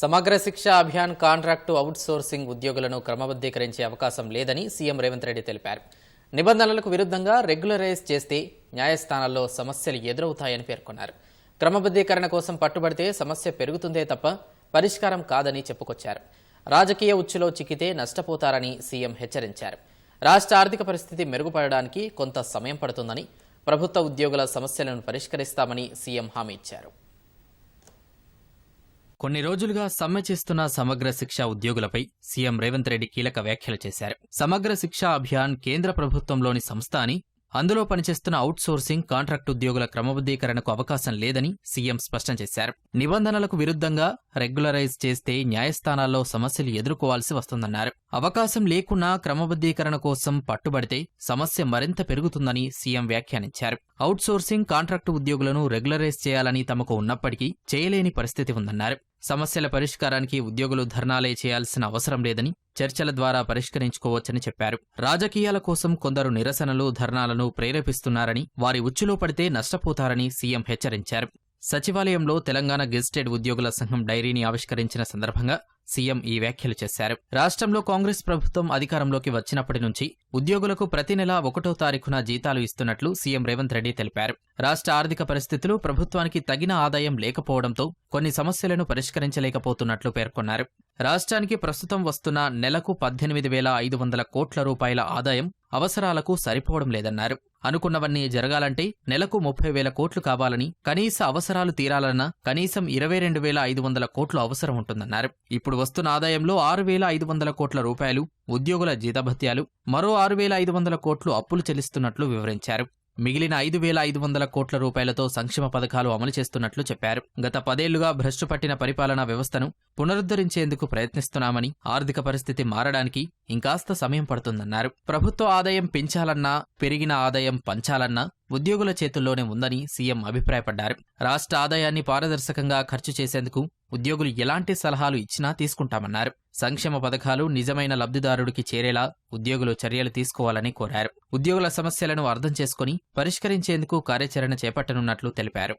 సమగ్ర శిక్ష Abhiyan contract outsourcing ఉద్యోగులను క్రమబద్ధీకరించే అవకాశం లేదని సీఎం రేవంత్ రెడ్డి తెలిపారు. నిబంధనలకు విరుద్ధంగా రెగ్యులరైజ్ చేస్తే న్యాయస్థానాల్లో సమస్యలు ఎదురవుతాయని పేర్కొన్నారు. క్రమబద్ధీకరణ కోసం పట్టుబడితే సమస్య పెరుగుతుందే తప్ప పరిష్కారం కాదని చెప్పుకొచ్చారు. రాజకీయ ఉచ్చులో చిక్కితే నష్టపోతారని సీఎం హెచ్చరించారు. రాష్ట్ర ఆర్థిక పరిస్థితి మెరుగుపడడానికి కొంత సమయం పడుతుందని ప్రభుత్వ ఉద్యోగుల సమస్యలను పరిష్కరిస్తామని సీఎం హామీ ఇచ్చారు. కొన్ని రోజులుగా సమ్మె చేస్తున్న సమగ్ర శిక్ష ఉద్యోగులపై సీఎం రేవంత్ రెడ్డి కీలక వ్యాఖ్యలు చేశారు. సమగ్ర శిక్ష అభియాన్ కేంద్ర ప్రభుత్వంలోని సంస్థ అని అందులో పనిచేస్తున్న అవుట్సోర్సింగ్ కాంట్రాక్ట్ ఉద్యోగుల క్రమబద్ధీకరణకు అవకాశం లేదని సీఎం స్పష్టం చేశారు. నిబంధనలకు విరుద్ధంగా రెగ్యులరైజ్ చేస్తే న్యాయస్థానాల్లో సమస్యలు ఎదుర్కోవాల్సి వస్తుందన్నారు. అవకాశం లేకున్నా క్రమబద్ధీకరణ కోసం పట్టుబడితే సమస్య మరింత పెరుగుతుందని సీఎం వ్యాఖ్యానించారు. అవుట్సోర్సింగ్ కాంట్రాక్టు ఉద్యోగులను రెగ్యులరైజ్ చేయాలని తమకు ఉన్నప్పటికీ చేయలేని పరిస్థితి ఉందన్నారు. సమస్యల పరిష్కారానికి ఉద్యోగులు ధర్నాలే చేయాల్సిన అవసరం లేదని చర్చల ద్వారా పరిష్కరించుకోవచ్చని చెప్పారు. రాజకీయాల కోసం కొందరు నిరసనలు ధర్నాలను ప్రేరేపిస్తున్నారని వారి ఉచ్చులో పడితే నష్టపోతారని సీఎం హెచ్చరించారు. సచివాలయంలో తెలంగాణ గెజిటెడ్ ఉద్యోగుల సంఘం డైరీని ఆవిష్కరించిన సందర్భంగా సీఎం ఈ వ్యాఖ్యలు చేశారు. రాష్ట్రంలో కాంగ్రెస్ ప్రభుత్వం అధికారంలోకి వచ్చినప్పటి నుంచి ఉద్యోగులకు ప్రతి నెలా ఒకటో తారీఖున జీతాలు ఇస్తున్నట్లు సీఎం రేవంత్ రెడ్డి తెలిపారు. రాష్ట్ర ఆర్థిక పరిస్థితులు ప్రభుత్వానికి తగిన ఆదాయం లేకపోవడంతో కొన్ని సమస్యలను పరిష్కరించలేకపోతున్నట్లు పేర్కొన్నారు. రాష్ట్రానికి ప్రస్తుతం వస్తున్న నెలకు పద్దెనిమిది వేల ఐదు వందల కోట్ల రూపాయల ఆదాయం అవసరాలకు సరిపోవడం లేదన్నారు. అనుకున్నవన్నీ జరగాలంటే నెలకు ముప్పై వేల కోట్లు కావాలని కనీస అవసరాలు తీరాలన్నా కనీసం ఇరవై రెండు వేల ఐదు వందల కోట్లు అవసరం ఉంటుందన్నారు. ఇప్పుడు వస్తున్న ఆదాయంలో ఆరు వేల ఐదు వందల కోట్ల రూపాయలు ఉద్యోగుల జీతభత్యాలు మరో ఆరు వేల ఐదు వందల కోట్లు అప్పులు చెల్లిస్తున్నట్లు వివరించారు. మిగిలిన ఐదు వేల ఐదు వందల కోట్ల రూపాయలతో సంక్షేమ పథకాలు అమలు చేస్తున్నట్లు చెప్పారు. గత పదేళ్ళుగా భ్రష్టు పట్టిన పరిపాలనా వ్యవస్థను పునరుద్ధరించేందుకు ప్రయత్నిస్తున్నామని ఆర్థిక పరిస్థితి మారడానికి ఇంకాస్త సమయం పడుతుందన్నారు. ప్రభుత్వ ఆదాయం పెంచాలన్నా పెరిగిన ఆదాయం పంచాలన్నా ఉద్యోగుల చేతుల్లోనే ఉందని సీఎం అభిప్రాయపడ్డారు. రాష్ట్ర ఆదాయాన్ని పారదర్శకంగా ఖర్చు చేసేందుకు ఉద్యోగులు ఎలాంటి సలహాలు ఇచ్చినా తీసుకుంటామన్నారు. సంక్షేమ పథకాలు నిజమైన లబ్ధిదారుడికి చేరేలా ఉద్యోగులు చర్యలు తీసుకోవాలని కోరారు. ఉద్యోగుల సమస్యలను అర్థం చేసుకుని పరిష్కరించేందుకు కార్యాచరణ చేపట్టనున్నట్లు తెలిపారు.